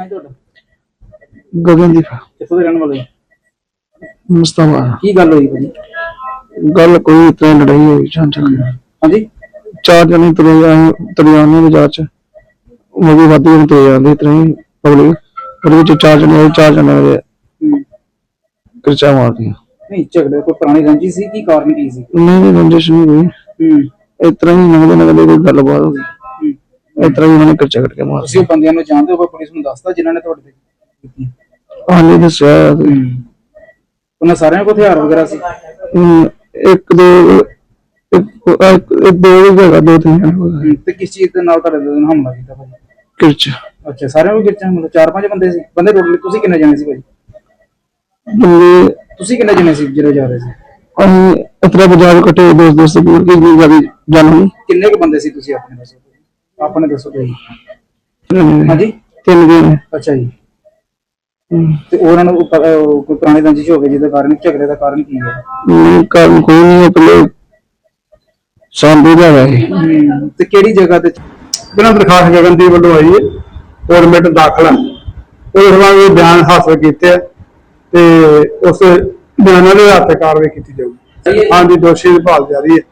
ਨਾਂ ਤੁਹਾਡਾ? ਗਗਨਦੀਪ। ਕਿੱਥੋਂ ਦੇ ਰਹਿਣ ਵਾਲੇ ਹੋ? ਮੁਸਤਫਾ। ਕੀ ਗੱਲ ਹੋਈ ਭਾਜੀ? ਗੱਲ ਕੋਈ ਇਤਨਾ ਲੜਾਈ ਹੋਈ ਚਾਂਚ ਹਾਂਜੀ? ਚਾਰ ਜਣੇ ਤੁਰੇ ਆਏ ਤੁਰੇ ਆਉਂਦੇ ਬਾਜ਼ਾਰ ਚ। ਉਹ ਵੀ ਵਾਧੂ ਜਣੇ ਤੁਰੇ ਜਾਂਦੇ ਇਤਨਾ ਹੀ ਪਬਲਿਕ ਉਹਦੇ ਵਿੱਚ ਚਾਰ ਜਣੇ ਆਏ ਚਾਰ ਜਣੇ ਦੇ ਹੂੰ। ਕਿਰਚਾ ਮਾਰਦੀਆਂ ਨਹੀਂ ਝਗੜੇ ਕੋਈ ਪੁਰਾਣੀ ਰੰਜੀ ਸੀ ਕੀ ਕਾਰਨ ਕੀ ਸੀ? ਨਹੀਂ ਨਹੀਂ ਰੰਜਿਸ਼ ਨਹੀਂ ਹੋਈ। ਹੂੰ। ਇਤਨਾ ਹੀ ਨਗਦੇ ਨਗਦੇ ਕੋਈ ਗੱਲਬਾਤ। ਹੋ ਗਈ ਹੂੰ। ਇਤਨਾ ਹੀ ਉਹਨਾਂ ਨੇ ਕਿਰਚਾ ਕੱਟ ਕੇ ਮਾਰ ਤੁਸੀਂ ਉਹ ਬੰਦਿਆਂ ਨੂੰ ਜਾਣਦੇ ਹੋ ਪੁਲਿਸ ਨੂੰ ਦੱਸਦਾ ਜਿਨ੍ਹਾਂ ਨੇ ਤੁਹਾਡੇ ਤੇ ਕੀਤੀ? ਹਾਲੇ ਦੱਸਿਆ ਉਹਨਾਂ ਸਾਰਿਆਂ ਕੋਲ ਹਥਿਆਰ ਵਗੈਰਾ ਸੀ? ਹਮ, ਇੱਕ ਦੋ ਇੱਕ ਦੋ ਵੀ ਹੈਗਾ ਦੋ ਤਿੰਨ ਜਣੇ। ਤੇ ਕਿਸ ਚੀਜ਼ ਦੇ ਨਾਲ ਤੁਹਾਡੇ ਤੇ ਹਮਲਾ ਕੀਤਾ ਭਾਜੀ? ਕਿਰਚ। ਅੱਛਾ ਸਾਰਿਆਂ ਨੂੰ ਕਿੱਚਾ ਮਤਲਬ ਚਾਰ ਪੰਜ ਬੰਦੇ ਸੀ? ਬੰਦੇ ਟੋਟਲ ਤੁਸੀਂ ਕਿੰਨੇ ਜਣੇ ਸੀ ਭਾਜੀ? ਬੰਦੇ ਤੁਸੀਂ ਕਿੰਨੇ ਜਣੇ ਸੀ ਜਿਹੜੇ ਜਾ ਰਹੇ ਸੀ? ਅਸੀਂ ਇਤਨਾ ਬਾਜ਼ਾਰ ਕੱਟੇ ਦੋਸਤ ਦੋਸਤ ਬੋਲ ਕੇ ਜੀ ਜਾਣੀ ਕਿੰਨੇ ਕੁ ਬੰਦੇ ਸੀ ਤੁਸੀਂ ਆਪਣੇ ਦੱਸੋ ਆਪਣੇ ਦੱਸੋ ਭਾਜੀ ਹਾਂਜੀ ਹਾਂਜੀ? ਤਿੰਨ ਦਿਨ। ਅੱਛਾ ਜੀ। ਤੇ ਉਹਨਾਂ ਨੂੰ ਪ- ਅਹ ਕੋਈ ਪੁਰਾਣੀ ਰੰਜਿਸ਼ ਹੋ ਗਈ ਜਿਹਦੇ ਕਾਰਨ ਝਗੜੇ ਦਾ ਕਾਰਨ ਕੀ ਹੈ? ਨਹੀਂ ਕਾਰਨ ਕੋਈ ਨਹੀਂ ਹੈ, ਪਹਿਲੇ ਸਾਂਦੇ ਦਾ ਹੈ ਤੇ ਕਿਹੜੀ ਜਗ੍ਹਾ ਤੇ? ਬਿਨਾਂ ਦਰਖਾਸਤ ਗਗਨਦੀਪ ਵੱਲੋਂ ਆਈ ਹੈ ਗਵਰਨਮੈਂਟ ਦਾਖਲ ਉਹਦੇ ਸਬੰਧ ਵਿੱਚ ਬਿਆਨ ਹਾਸਲ ਕੀਤੇ ਤੇ ਉਸ ਬਿਆਨਾਂ ਦੇ ਆਧਾਰ ਤੇ ਕਾਰਵਾਈ ਕੀਤੀ ਜਾਊਗੀ। ਹਾਂਜੀ ਦੋਸ਼ੀ ਦੀ ਭਾਲ ਜਾਰੀ ਹੈ।